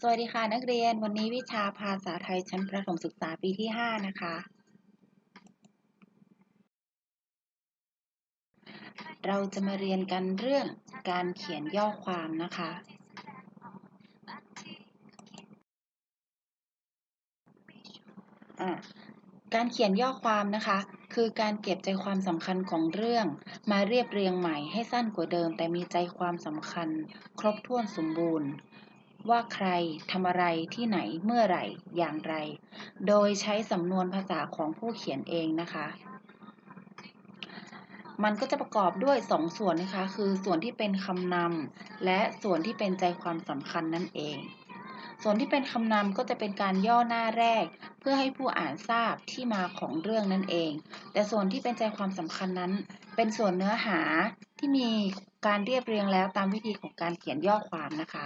สวัสดีค่ะนักเรียนวันนี้วิชาภาษาไทยชั้นประถมศึกษาปีที่ 5 นะคะ เราจะมาเรียนกันเรื่องการเขียนย่อความนะคะ การเขียนย่อความนะคะ คือการเก็บใจความสำคัญของเรื่อง มาเรียบเรียงใหม่ให้สั้นกว่าเดิม แต่มีใจความสำคัญ ครบถ้วนสมบูรณ์ ว่าใครทำอะไรที่ไหนเมื่อไหร่อย่างไร โดยใช้สำนวนภาษาของผู้เขียนเองนะคะ มันก็จะประกอบด้วยสองส่วนนะคะ คือส่วนที่เป็นคำนำและส่วนที่เป็นใจความสำคัญนั่นเอง ส่วนที่เป็นคำนำก็จะเป็นการย่อหน้าแรก เพื่อให้ผู้อ่านทราบที่มาของเรื่องนั่นเอง แต่ส่วนที่เป็นใจความสำคัญนั้น เป็นส่วนเนื้อหาที่มีการเรียบเรียงแล้วตามวิธีของการเขียนย่อความนะคะ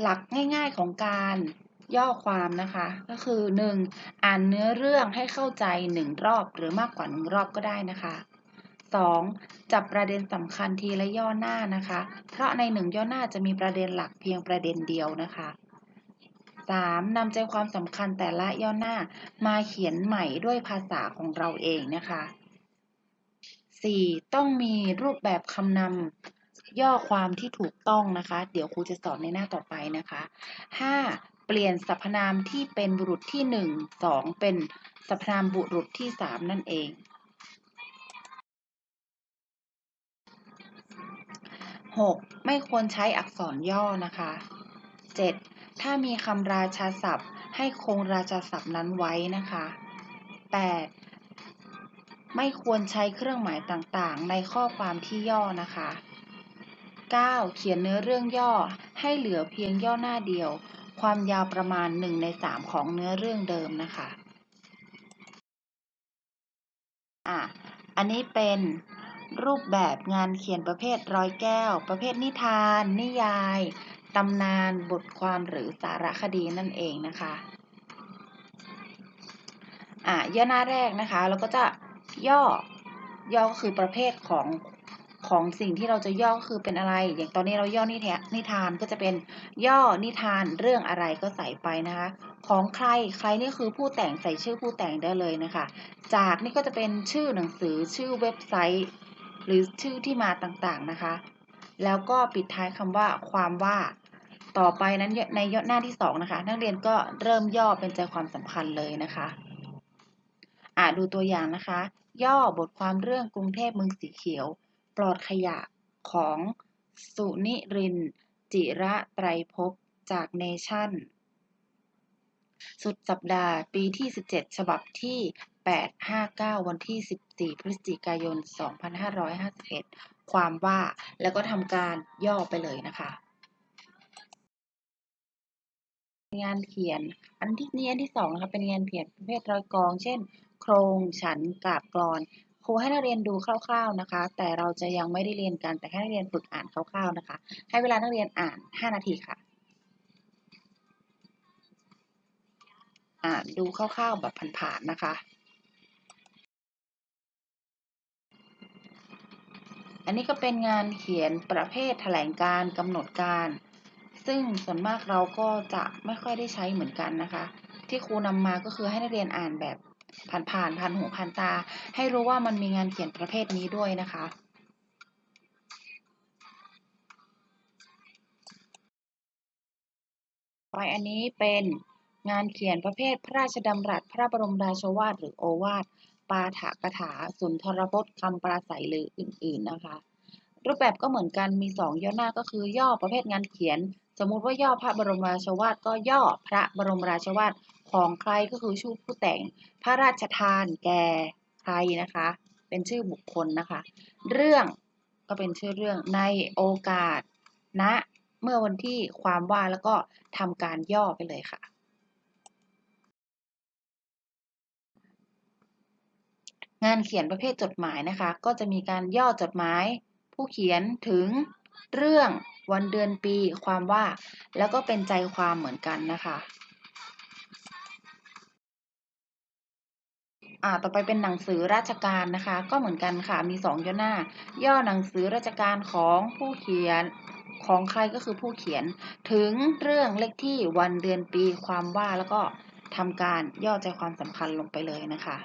หลักง่ายๆของการย่อความนะคะ ก็คือ 1. อ่านเนื้อเรื่องให้เข้าใจ 1 รอบหรือมากกว่า 1 รอบก็ได้นะคะ 2. จับประเด็นสำคัญทีละย่อหน้านะคะ เพราะใน 1 ย่อหน้าจะมีประเด็นหลักเพียงประเด็นเดียวนะคะ 3. นำใจความสำคัญแต่ละย่อหน้ามาเขียนใหม่ด้วยภาษาของเราเองนะคะ 4. ต้องมีรูปแบบคำนำ ย่อความที่ถูกต้องนะคะ เดี๋ยวครูจะสอนในหน้าต่อไปนะคะ 5. เปลี่ยนสรรพนามที่เป็นบุรุษที่ 1 2 เป็นสรรพนามบุรุษที่ 3 นั่นเอง 6. ไม่ควรใช้อักษรย่อนะคะ 7. ถ้ามีคำราชาศัพท์ ให้คงราชาศัพท์นั้นไว้นะคะ 8. ไม่ควรใช้เครื่องหมายต่างๆ ในข้อความที่ย่อนะคะ 9. เขียนเนื้อเรื่องย่อให้เหลือเพียงย่อหน้าเดียว ความยาวประมาณ 1 ใน 3 ของเนื้อเรื่องเดิมนะคะอะอันนี้เป็นรูปแบบงานเขียนประเภทร้อยแก้ว ประเภทนิทาน นิยาย ตำนาน บทความหรือสารคดีนั่นเองนะคะอะย่อหน้าแรกนะคะ เราก็จะย่อย่อก็คือประเภทของ ของสิ่งที่เราจะย่อคือเป็นอะไร อย่างตอนนี้เราย่อนิทนนิทานก็จะเป็นย่อนิทานเรื่องอะไรก็ใส่ไปนะคะ ของใครใครนี่คือผู้แต่งใส่ชื่อผู้แต่งได้เลยนะคะ จากนี่ก็จะเป็นชื่อหนังสือชื่อเว็บไซต์ หรือชื่อที่มาต่างๆนะคะ แล้วก็ปิดท้ายคำว่าความว่าต่อไปนั้นในย่อหน้าที่สองนะคะ นักเรียนก็เริ่มย่อเป็นใจความสำคัญเลยนะคะอ่าดูตัวอย่างนะคะ ย่อบทความเรื่องกรุงเทพเมืองสีเขียว ปลอดขยะของสุนิริน จิระไตรภพจากเนชั่น สุดสัปดาห์ปีที่ 17 ฉบับที่ 859 วันที่ 14 พฤศจิกายน 2551 ความว่าแล้วก็ทำการย่อไปเลยนะคะงานเขียน อันที่นี้อันที่สองนะคะเป็นงานเขียนประเภทรอยกอง เช่น โครงฉันกาบกรอน ครูให้นักเรียนดูคร่าว ๆนะคะ แต่เราจะยังไม่ได้เรียนกันแต่ให้นักเรียนฝึกอ่านคร่าวๆนะคะ ให้เวลานักเรียนอ่าน 5 นาทีค่ะอ่านดูคร่าวๆแบบผ่านๆนะคะ อันนี้ก็เป็นงานเขียนประเภทแถลงการกำหนดการ ซึ่งส่วนมากเราก็จะไม่ค่อยได้ใช้เหมือนกันนะคะ ที่ครูนำมาก็คือให้นักเรียนอ่านแบบ ผ่านผ่านผ่านหูผ่านตา ให้รู้ว่ามันมีงานเขียนประเภทนี้ด้วยนะคะไปอันนี้เป็นงานเขียนประเภทพระราชดำรัส พระบรมราชวาทหรือโอวาท ปาฐกถา สุนทรพจน์คำปราศัยหรืออื่น ๆนะคะ รูปแบบก็เหมือนกันมี 2 ย่อหน้าก็คือย่อประเภทงานเขียน สมมุติว่าย่อพระบรมราชวาทก็ย่อพระบรมราชวาท ของใครก็คือชื่อผู้แต่ง พระราชทานแก่ใครนะคะ เป็นชื่อบุคคลนะคะ เรื่องก็เป็นชื่อเรื่องในโอกาสณนะเมื่อวันที่ความว่าแล้วก็ทำการย่อไปเลยค่ะ งานเขียนประเภทจดหมายนะคะ ก็จะมีการย่อจดหมาย ผู้เขียนถึงเรื่องวันเดือนปีความว่า แล้วก็เป็นใจความเหมือนกันนะคะ อ่าต่อไปเป็นหนังสือราชการนะคะ ก็เหมือนกันค่ะมี 2 ย่อหน้า ย่อหนังสือราชการของผู้เขียนของใครก็คือผู้เขียน ถึงเรื่องเลขที่วันเดือนปีความว่าแล้วก็ทำการย่อใจความสำคัญลงไปเลยนะคะ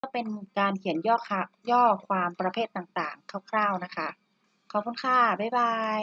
ก็เป็นการเขียนย่อค่ะย่อความประเภทต่างๆ คร่าวๆนะคะ ขอบคุณค่ะ บ๊ายบาย